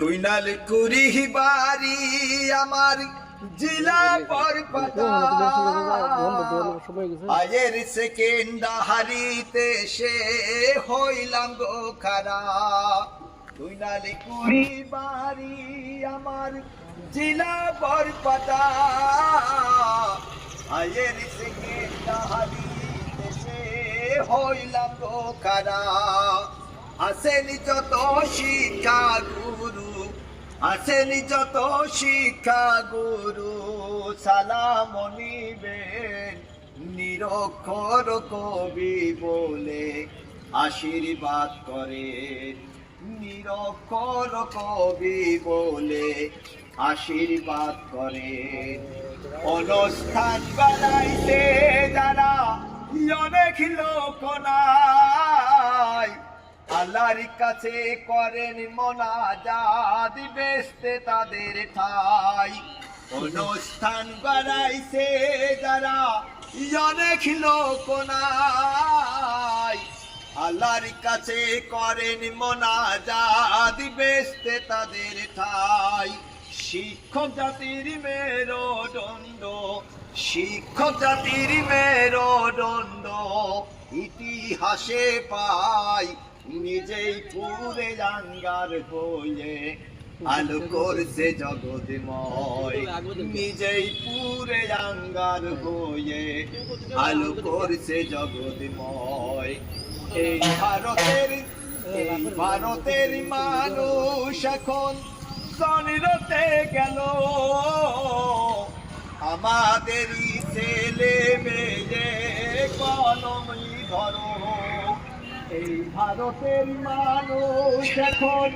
গুইনাল কুড়ি বাড়ি আমার জেলা পরপতা। আয়ের সেকেন্ড হারিতে সে হইলাম গো খারা। গুইনাল কুড়ি বাড়ি আমার জেলা পরপতা। আয়ের সেকেন্ড হারিতে সে হইলাম গো খারা। আসেনি যত শিক্ষা আসেনি যত শিক্ষা গুরু, সালাম নিবেন। নিরক্ষর কবি বলে আশীর্বাদ করেন। নিরক্ষর কবি বলে আশীর্বাদ করেন। অনুষ্ঠান বানাইতে যারা অনেক লোক নাই আল্লাহর কাছে করেন মোনাজাত বেসতে তাদের ঠাই। অনুষ্ঠান বাড়াইছে যারা, অনেক লোক নাই। আল্লাহর কাছে করেন মোনাজাত বেসতে তাদের ঠাই। শিক্ষক জাতির মেরো মেরুদণ্ড, শিক্ষক জাতির মেরুদণ্ড ইতিহাসে পাই। নিজেই পুরে জাঙ্গার হয়ে আলো করছে জগৎময় নিজেই পুরে জাঙ্গার হয়ে আলো করছে জগৎময় এই ভারতের ভারতের মানুষ এখন সনিরতে গেল। আমাদেরই ছেলে মেয়ে কলমই ধরো এই ভারতের মানুষ এখন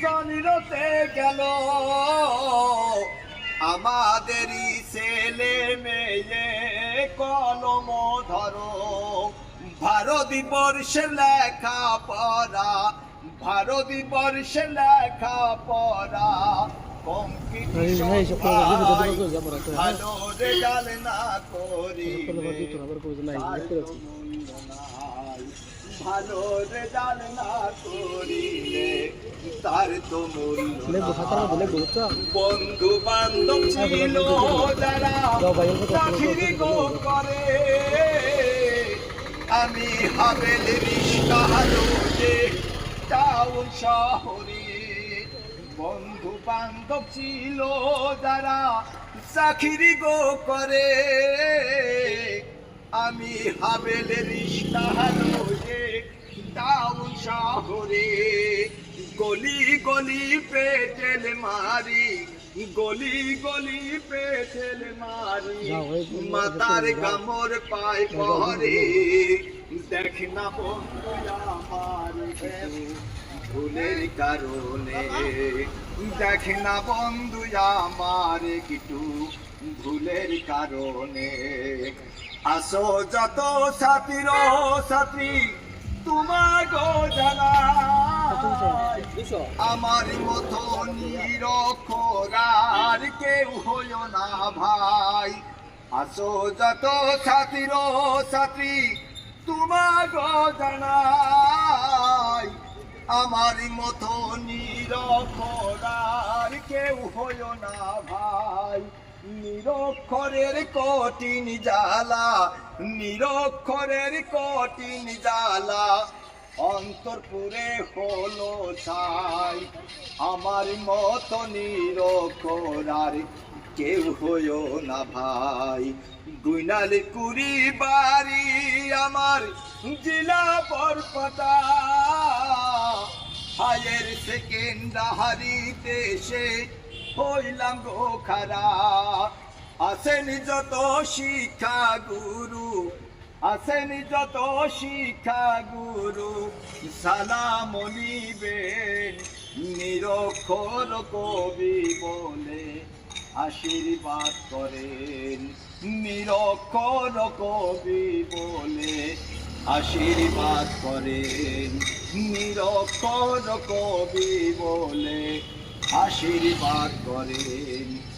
সনিরতে গেল। আমাদেরই ছেলে মেয়ে কলম ধরো। ভারতী বর্ষে লেখা পড়া ভারতী বর্ষে লেখা পড়া কম্পিটিশন এই সব করে ভালো রেজাল্ট না করিলে তার তো বন্ধু বান্ধব হ্যাঁ, ছিল যারা চাকরি গো করো, আমি হাবেল যে টাউন শহরে। বন্ধু বান্ধব ছিল যারা চাকরি গো করে। আমি হাবেল রিস্কা হালো যে টাউন শহরে গলি গলি পেটেল মারি গলি গলি পেটেল মারি মাতার। কামর পায় পরে দেখ না বন্ধু আমার ভুলের কারণে। দেখ না বন্ধু আমার কিছু ভুলের কারণে। আসো যত ছাত্র ছাত্রী তোমার গো জানা আমার মতো নিরক্ষরার কেউ হইও না ভাই। আসো যত ছাত্র ছাত্রী তোমার জানাই আমার মতো নিরক্ষরার কেউ হইও না ভাই। নিরক্ষরের কঠিন জ্বালা, নিরক্ষরের কঠিন জ্বালা। অন্তরপুরে হলো ছাই, আমার মতো নিরক্ষরার কেউ হইও না ভাই। গুইনাল কুড়ি বাড়ি আমার জেলা বরপতা হায়ের সেকেন্ড হারিতে সে হইলাম গো খারা। আসেন যত শিক্ষা গুরু আসেন যত শিক্ষা গুরু। সালাম নিবেন, নিরক্ষর কবি বলে আশীর্বাদ করেন। নিরক্ষর কবি বলে আশীর্বাদ করেন। নিরক্ষর কবি বলে আশীর্বাদ করেন।